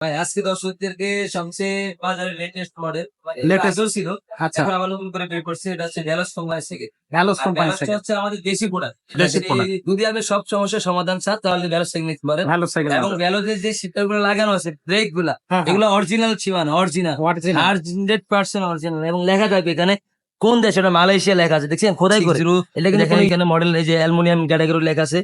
ভাই আজকে দর্শকদেরকে সবচেয়ে বাজারে লেটেস্ট মডেল Latest? ছিল। আচ্ছা। এখন নতুন করে বের করছে এটা হচ্ছে কোম্পানি থেকে। ভ্যালোস কোম্পানি থেকে। হচ্ছে আমাদের দেশি প্রোডাক্ট দেশি product। যদি আপনি সব সমস্যার সমাধান চান তাহলে ভ্যালোস থেকে নিতে পারেন ভ্যালো সাইকেল এবং ভ্যালোজের যে সিটারগুলো লাগানো আছে ব্রেকগুলা হ্যাঁ, এগুলো original ছিবানো original original hundred percent original এবং লেখা থাকবে এখানে কোন দেশ? এটা মালয়েশিয়া লেখা আছে। দেখছেন? খোদাই করে। এটা কিন্তু এখানে মডেল এই যে অ্যালুমিনিয়াম ক্যাটাগরি লেখা আছে।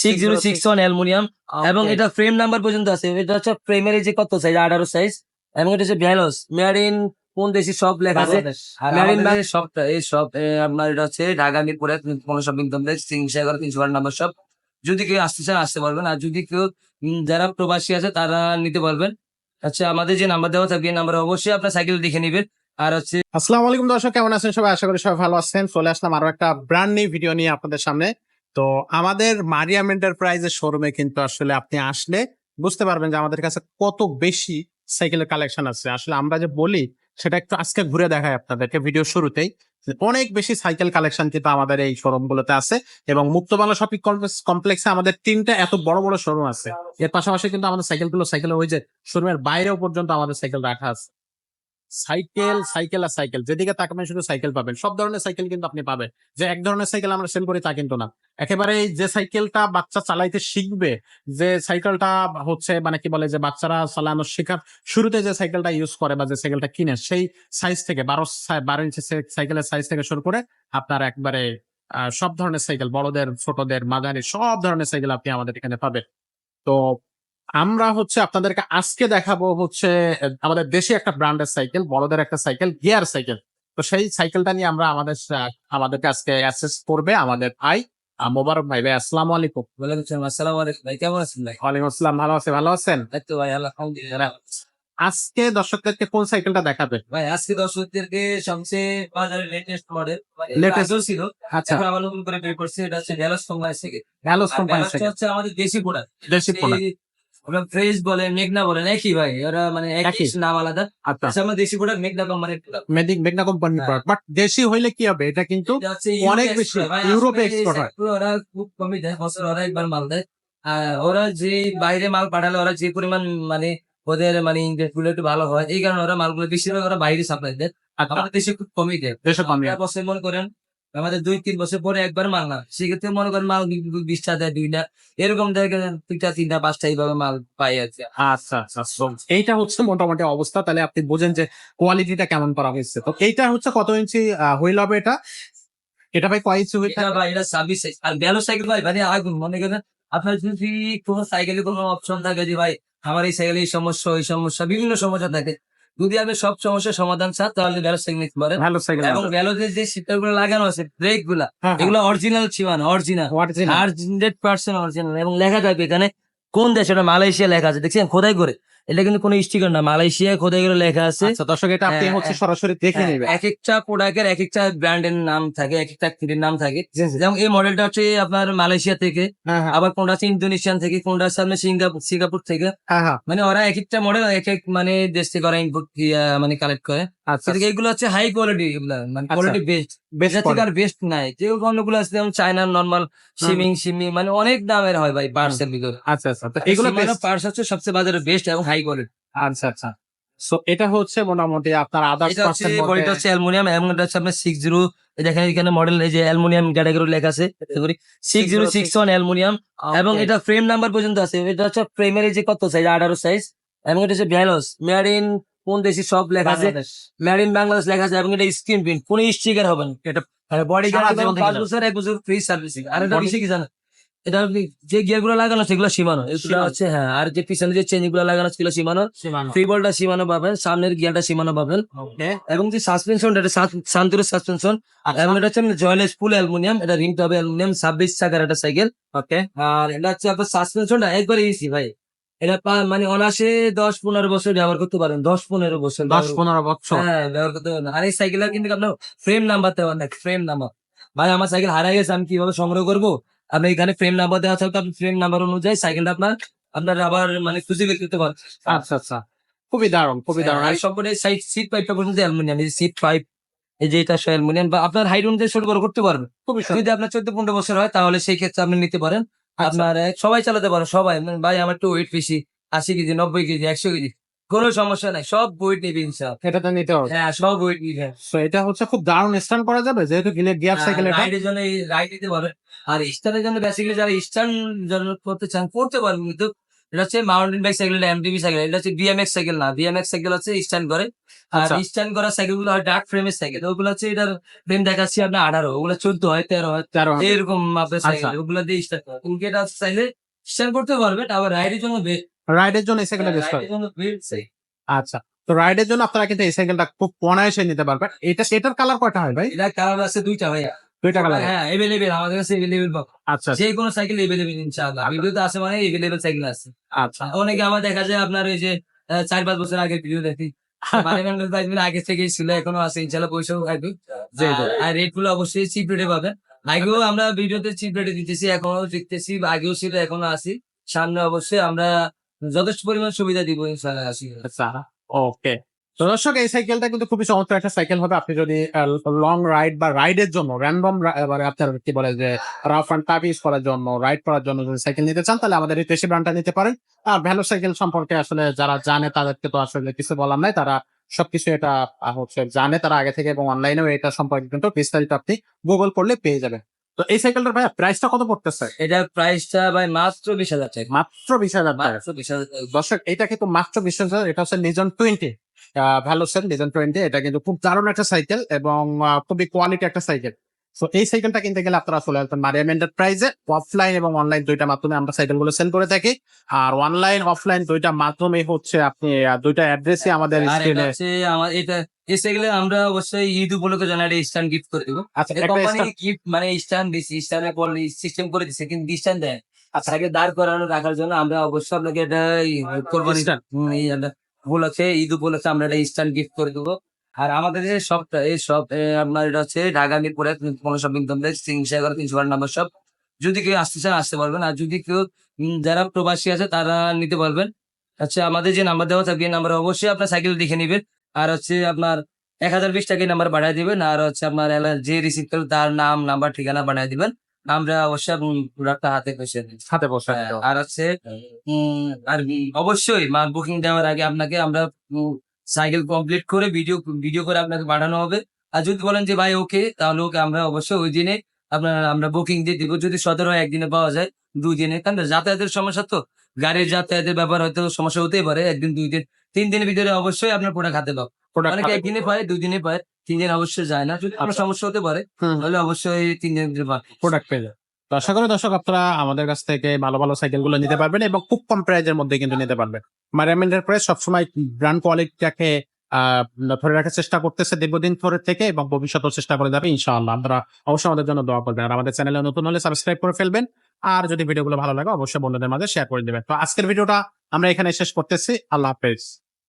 Six zero six one aluminium. এবং এটা ফ্রেম নাম্বার পর্যন্ত আছে। এটা হচ্ছে ফ্রেমের এই যে কত সাইজ আঠারো সাইজ এবং এটা হচ্ছে ভ্যালোস মেয়ার ইন কোন দেশি সব লেখা আছে? মেয়ার ইন সবটা এই সব আপনার এটা হচ্ছে ঢাকা মিরপুরে কোনো শপিং কমপ্লেক্স তিনশো এগারো তিনশো বারো নাম্বার সব যদি কেউ আসতে চান আসতে পারবেন। আর যদি কেউ যারা প্রবাসী আছে তারা নিতে পারবেন। আচ্ছা আমাদের যে নাম্বার দেওয়া থাকবে এই নাম্বারে অবশ্যই আপনার সাইকেল দেখে নেবেন। আর আসসালামু আলাইকুম দর্শক, কেমন আছেন সবাই? আশা করি সবাই ভালো আছেন। চলে আসলাম আরও একটা ব্র্যান্ড নিউ ভিডিও নিয়ে আপনাদের সামনে। তো আমাদের মারিয়াম এন্টারপ্রাইজের শোরুমে কিন্তু আসলে আপনি আসলে বুঝতে পারবেন যে আমাদের কাছে কত বেশি সাইকেলের কালেকশন আছে। আসলে আমরা যে বলি, সেটা একটু আজকে ঘুরে দেখাই আপনাদেরকে ভিডিও শুরুতেই। অনেক বেশি সাইকেল কালেকশন কিন্তু আমাদের এই শোরুম গুলোতে আছে এবং মুক্ত বাংলা শপিং কমপ্লেক্সে আমাদের তিনটা এত বড় বড় শোরুম আছে। এর পাশাপাশি কিন্তু আমাদের সাইকেলগুলো সাইকেল ওই যে শোরুমের বাইরেও পর্যন্ত আমাদের সাইকেল রাখা আছে। সাইকেল সাইকেল আর সাইকেল। যেদিকে তাকাবেন শুধু সাইকেল পাবেন। সব ধরনের সাইকেল কিন্তু আপনি পাবেন। যে এক ধরনের সাইকেল আমরা সেল করি তা কিন্তু না। একেবারে যে সাইকেলটা বাচ্চা চালাইতে শিখবে, যে সাইকেলটা হচ্ছে মানে কি বলে যে বাচ্চারা চালানো শেখার শুরুতে যে সাইকেলটা ইউজ করে বা যে সাইকেলটা কিনে, সেই সাইজ থেকে বারো বারো ইঞ্চি সাইকেলের সাইজ থেকে শুরু করে আপনার একবারে সব ধরনের সাইকেল, বড়দের, ছোটদের মাঝারি সব ধরনের সাইকেল আপনি আমাদের এখানে পাবেন। তো আমরা হচ্ছে আপনাদেরকে আজকে দেখাবো হচ্ছে আমাদের দেশি একটা ব্র্যান্ডের সাইকেল বড়দের একটা সাইকেল গিয়ার সাইকেল তো সেই সাইকেলটা নিয়ে আমরা আমাদের আমাদেরকে আজকে অ্যাসেস করবে আমাদের আহ, মোবারক ভাই। ভাই আসসালামু আলাইকুম। ওয়ালাইকুম আসসালাম আলাইকুম ভাই কেমন আছেন ভাই? ওয়ালাইকুম আসসালাম ভালো আছে ভালো আছেন? তো ভাই আলহামদুলিল্লাহ। আজকে দর্শকদেরকে কোন সাইকেলটা দেখাবে? ভাই আজকে দর্শকদেরকে সবচেয়ে বাজারে লেটেস্ট মডেল? লেটেস্ট ছিল। আচ্ছা। এখন আবার নতুন করে বের করছে এটা হচ্ছে ড্যালাস কোম্পানি থেকে। ভ্যালোস আর কোম্পানি থেকে। হচ্ছে আমাদের দেশি প্রোডাক্ট দেশি প্রোডাক্ট ওরা ফ্রেশ বলে মেঘনা বলে একই ভাই? ওরা মানে একই। নাম আলাদা। আচ্ছা। আমরা দেশি প্রোডাক্ট মেঘনা কোম্পানির মেদিক মেঘনা কোম্পানির। প্রোডাক্ট বাট দেশি হইলে কি হবে? এটা কিন্তু অনেক বেশি, ইউরোপে export হয়। ওরা খুব কমই দেয়। বছর ওরা একবার মাল দেয়। ওরা যে বাইরে মাল পাঠালে ওরা যে পরিমাণ মানে ওদের মানে ইনভেস্টগুলো একটু ভালো হয়। এই কারণে ওরা মালগুলো বেশিরভাগ ওরা বাইরে সাপ্লাই দেয়। আচ্ছা। আমাদের দেশে খুব কমই দেয়। বছর মনে করেন আমাদের দুই তিন বছর পরে একবার মাল না। সেক্ষেত্রে মনে করেন মাল বিশটা দেয় দুইটা এরকম দুইটা তিনটা পাঁচটা এইভাবে মাল পাই আছে আচ্ছা আচ্ছা। এইটা হচ্ছে মোটামুটি অবস্থা। তাহলে আপনি বোঝেন যে কোয়ালিটিটা কেমন করা হয়েছে। তো এইটা হচ্ছে কত ইঞ্চি হইল হবে এটা? এটা ভাই কয় ইঞ্চি হুইল ভাই এটা সার্ভিস আর ভ্যালো সাইকেল ভাই মানে আগুন। মনে করেন আপনার যদি কোনো সাইকেলে কোনো অপশন থাকে যে ভাই আমার এই সাইকেলে এই সমস্যা ওই সমস্যা বিভিন্ন সমস্যা থাকে। যদি আপনি সব সমস্যার সমাধান চান তাহলে ভ্যালো সাইকেল নিতে পারেন। ভ্যালো সাইকেল এবং ভ্যালোজের যে সিটারগুলো লাগানো আছে ব্রেকগুলা হ্যাঁ, এগুলো অরিজিনাল ছিমান অরিজিনাল হান্ড্রেড পার্সেন্ট অরিজিনাল এবং লেখা থাকবে এখানে কোন দেশ? মালয়েশিয়া লেখা আছে দেখছেন? খোদাই করে। এটা কিন্তু কোনো স্টিকার না মালয়েশিয়া খোদাই করে লেখা আছে? আচ্ছা দর্শক এটা আপনি হ্যাঁ, হচ্ছে হ্যাঁ। সরাসরি দেখে হ্যাঁ, নেবেন। এক একটা প্রোডাক্টের এক একটা ব্র্যান্ডের নাম থাকে এক একটা থ্রির নাম থাকে। যেমন এই মডেলটা হচ্ছে আপনার মালয়েশিয়া থেকে আবার কোনটা হচ্ছে ইন্দোনেশিয়ান থেকে কোনটা হচ্ছে আপনার সিঙ্গাপুর সিঙ্গাপুর থেকে। মানে ওরা এক একটা মডেল এক এক মানে দেশ থেকে ওরা ইনপুট মানে কালেক্ট করে। আচ্ছা সেদিকে এগুলো হচ্ছে হাই কোয়ালিটি এগুলা মানে আচ্ছা। কোয়ালিটি বেস্ট বেশ থেকে আর বেস্ট নাই। যে অন্যগুলো আছে যেমন চায়নার নর্মাল সিমিং সিমিং মানে অনেক দামের হয় ভাই পার্স ভিতরে আচ্ছা আচ্ছা। এগুলো এগুলো পার্স হচ্ছে সবচেয়ে বাজারে বেস্ট এবং হাই কোয়ালিটি আচ্ছা আচ্ছা সো এটা হচ্ছে মোটামুটি আপনার আদার্স এটা হচ্ছে বডিটা হচ্ছে অ্যালুমিনিয়াম এবং এটা হচ্ছে আপনার সিক্স জিরো দেখেন এখানে মডেল এই যে অ্যালুমিনিয়াম ক্যাটাগরি লেখা আছে six zero six one aluminium এবং এটা ফ্রেম নাম্বার পর্যন্ত আছে এটা হচ্ছে ফ্রেমের যে কত সাইজ আঠারো সাইজ এবং এটা হচ্ছে ভ্যালোস মেয়ার ইন কোন দেশি সব লেখা আছে? মেয়ার ইন বাংলাদেশ লেখা আছে এবং এটা স্ক্রিন প্রিন্ট কোনো স্টিকার হবে না এটা বডি সারা গার্ড পাঁচ বছর এক বছর ফ্রি সার্ভিসিং আর এটা বেশি কি এটা যে গিয়ারগুলো লাগানো সেগুলো সীমানো। এগুলো হচ্ছে হ্যাঁ আর যে পিছনে যে চেনগুলো লাগানো সেগুলো সীমানো। ফ্রি বলটা সীমানো পাবেন সামনের গিয়ারটা সীমানো পাবেন। এবং যে সাসপেনশনটা এটা সান্তুরের সাসপেনশন আচ্ছা। এবং এটা হচ্ছে জয়েলেস ফুল অ্যালুমিনিয়াম এটা রিংটা হবে অ্যালুমিনিয়াম ছাব্বিশ চাকার একটা সাইকেল ওকে আর এটা হচ্ছে আপনার সাসপেনশনটা একবারে ইজি ভাই। এটা মানে অনাসে দশ পনেরো বছর ব্যবহার করতে পারেন দশ পনেরো বছর দশ পনেরো বছর। হ্যাঁ ব্যবহার করতে পারেন। আর এই সাইকেলের কিন্তু আপনার ফ্রেম নাম্বার দেওয়া না ফ্রেম নাম্বার ভাই আমার সাইকেল হারাই গেছে আমি কীভাবে সংগ্রহ করব? আপনি এখানে ফ্রেম নাম্বার দেওয়া থাকবে আপনি ফ্রেম নাম্বার অনুযায়ী সাইকেলটা আপনার আপনার আবার মানে খুঁজে বের করতে পারেন আচ্ছা আচ্ছা। খুবই দারুণ খুবই দারুণ। আর সম্পূর্ণ সাইড সিট পাইপটা পর্যন্ত অ্যালুমিনিয়াম এই সিট পাইপ এই যে এটা অ্যালুমিনিয়াম বা আপনার হাইট অনুযায়ী ছোট বড় করতে পারবেন। খুবই সুন্দর। যদি আপনার চোদ্দ পনেরো বছর হয় তাহলে সেই ক্ষেত্রে আপনি নিতে পারেন। আচ্ছা। আপনার সবাই চালাতে পারেন সবাই। মানে ভাই আমার একটু ওয়েট বেশি আশি কেজি নব্বই কেজি একশো কেজি। কোনো সমস্যা নাই সব বই নিবি ইনশাল্লাহ এটা তো নিতে হবে। হ্যাঁ সব বই নিবে। তো এটা হচ্ছে খুব দারুণ স্ট্যান্ড করা যাবে যেহেতু গিলে গিয়ার সাইকেল এটা রাইডের জন্য রাইড দিতে পারবে। আর স্টানের জন্য বেসিক্যালি যারা স্টান জন্য করতে চান করতে পারবেন কিন্তু এটা হচ্ছে মাউন্টেন বাইক সাইকেল এটা এমটিবি সাইকেল এটা হচ্ছে বিএমএক্স সাইকেল না। বিএমএক্স সাইকেল হচ্ছে স্ট্যান্ড করে। আর আচ্ছা। স্ট্যান্ড করা সাইকেলগুলো হয় ডার্ক ফ্রেমের সাইকেল ওগুলো হচ্ছে এটার ফ্রেম দেখাচ্ছি আপনার আঠারো ওগুলো চোদ্দ হয় তেরো হয়। তেরো এরকম মাপের সাইকেল আচ্ছা। ওগুলো দিয়ে স্ট্যান্ড করে। তুমি এটা চাইলে স্ট্যান্ড করতে পারবে আবার রাইডের জন্য রাইডের জন্য এই সাইকেলটা বেস্ট জন্য আচ্ছা তো রাইডের জন্য আপনারা কিন্তু এই সাইকেলটা খুব অনায়াসে নিতে পারবেন। এটা এটার কালার কয়টা হয় ভাই? এটা কালার আছে দুইটা ভাইয়া। দুইটা কালার হ্যাঁ এভেলেবেল আমাদের কাছে এভেলেবেল পাবো আচ্ছা যে কোনো সাইকেল এভেলেবেল ইনশাআল্লাহ। ভিডিওতে আছে মানে এভেলেবেল সাইকেল আছে। আচ্ছা। অনেকে আমার দেখা যায় আপনার ওই যে চার পাঁচ বছর আগের ভিডিও দেখি। আগে থেকেই ছিল এখনও আছে ইনশাল্লাহ পয়সাও থাকবে। আর রেটগুলো অবশ্যই চিপ রেটে পাবেন। আগেও আমরা ভিডিওতে দিতেছি এখনও আগেও ছিল এখনও আছি। সামনে অবশ্যই আমরা যথেষ্ট পরিমাণ সুবিধা দিব আসি। আচ্ছা ওকে। তো দর্শক, এই সাইকেলটা কিন্তু খুবই চমৎকার একটা সাইকেল হবে। আপনি যদি লং রাইড বা রাইডের জন্য র্যান্ডম মানে আপনার কি বলে যে রাফ অ্যান্ড ইউজ করার জন্য রাইড করার জন্য যদি সাইকেল নিতে চান, তাহলে আমাদের এই ব্র্যান্ডটা নিতে পারেন। আর ভ্যালো সাইকেল সম্পর্কে আসলে যারা জানে, তাদেরকে তো আসলে কিছু বলার নাই। তারা সবকিছু এটা হচ্ছে জানে তারা আগে থেকে এবং অনলাইনেও এটা সম্পর্কে কিন্তু বিস্তারিত আপনি গুগল করলে পেয়ে যাবেন। তো এই সাইকেলটার ভাই প্রাইসটা কত পড়তেছে? এটা প্রাইসটা ভাই মাত্র বিশ হাজার টাকা। মাত্র বিশ হাজার মাত্র বিশ হাজার দর্শক এটা কিন্তু মাত্র বিশ্বাস এটা হচ্ছে নিজন টোয়েন্টি ভ্যালোসের নিজন টোয়েন্টি এটা কিন্তু খুব দারুণ একটা সাইকেল এবং খুবই কোয়ালিটি একটা সাইকেল তো এই সাইকেলটা কিনতে গেলে আপনারা চলে আসবেন মারিয়াম এন্টারপ্রাইজে অফলাইন এবং অনলাইন দুইটা মাধ্যমে আমরা সাইকেলগুলো সেল করে থাকি আর অনলাইন অফলাইন দুইটা মাধ্যমে হচ্ছে আপনি দুইটা অ্যাড্রেসে আমাদের স্ক্রিনে আমার এটা এই সাইকেলে আমরা অবশ্যই ঈদ উপলক্ষে জানা একটা স্ট্যান্ড গিফট করে দেবো আচ্ছা কোম্পানি গিফট মানে স্ট্যান্ড দিচ্ছে স্ট্যান্ডে সিস্টেম করে দিচ্ছে কিন্তু স্ট্যান্ড দেয় আচ্ছা আগে দাঁড় করানো রাখার জন্য আমরা অবশ্যই আপনাকে এটা কোরবানি Stand. উপলক্ষে ঈদ উপলক্ষে আমরা একটা স্ট্যান্ড গিফট করে দেবো আর আমাদের যে শপটা এই শপ আপনার এটা হচ্ছে ঢাকা মিরপুরে কোনো শপিং কমপ্লেক্স এগারো তিনশো বারো নাম্বার শপ যদি কেউ আসতে চান আসতে পারবেন। আর যদি কেউ যারা প্রবাসী আছে তারা নিতে পারবেন। আচ্ছা আমাদের যে নাম্বার দেওয়া থাকবে এই নাম্বারে অবশ্যই আপনার সাইকেল দেখে নেবেন। আর হচ্ছে আপনার এক হাজার বিশ টাকা নাম্বার বাড়ায় দিবেন। আর হচ্ছে আপনার যে রিসিভ করবে তার নাম নাম্বার ঠিকানা বানিয়ে দিবেন। আমরা অবশ্যই প্রোডাক্টটা হাতে দিই হাতে বসে হ্যাঁ, আর হচ্ছে আর অবশ্যই বুকিং দেওয়ার আগে আপনাকে আমরা সাইকেল কমপ্লিট করে ভিডিও ভিডিও করে আপনাকে পাঠানো হবে। আর যদি বলেন যে ভাই ওকে তাহলে ওকে আমরা অবশ্যই ওই দিনে আপনার আমরা বুকিং দিয়ে দিব। যদি সতেরো একদিনে পাওয়া যায় দুই দিনে। কারণ যাতায়াতের সমস্যা তো। গাড়ির যাতায়াতের ব্যাপার হয়তো সমস্যা হতেই পারে। একদিন দুই দিন তিন দিনের ভিতরে অবশ্যই আপনার প্রোডাক্ট হাতে Product অনেকে একদিনে পায় দুই দিনে পায় তিন দিন অবশ্যই যায় না। যদি কোনো আচ্ছা। সমস্যা হতে পারে তাহলে অবশ্যই তিন দিনের ভিতরে পাবে। প্রোডাক্ট পেয়ে যাবে। তো আশা করি দর্শক, আপনারা আমাদের কাছ থেকে ভালো ভালো সাইকেলগুলো নিতে পারবেন এবং খুব কম প্রাইজের মধ্যে কিন্তু নিতে পারবেন। মারিয়াম এন্টারপ্রাইজ সবসময় ব্র্যান্ড কোয়ালিটিটাকে ধরে রাখার চেষ্টা করতেছে দীর্ঘদিন ধরে থেকে এবং ভবিষ্যতেও চেষ্টা করে যাবে, ইনশাআল্লাহ। আপনারা অবশ্যই আমাদের জন্য দোয়া করবেন। আর আমাদের চ্যানেলে নতুন হলে সাবস্ক্রাইব করে ফেলবেন। আর যদি ভিডিওগুলো ভালো লাগে, অবশ্যই বন্ধুদের মাঝে শেয়ার করে দেবেন। তো আজকের ভিডিওটা আমরা এখানে শেষ করতেছি। আল্লাহ হাফেজ।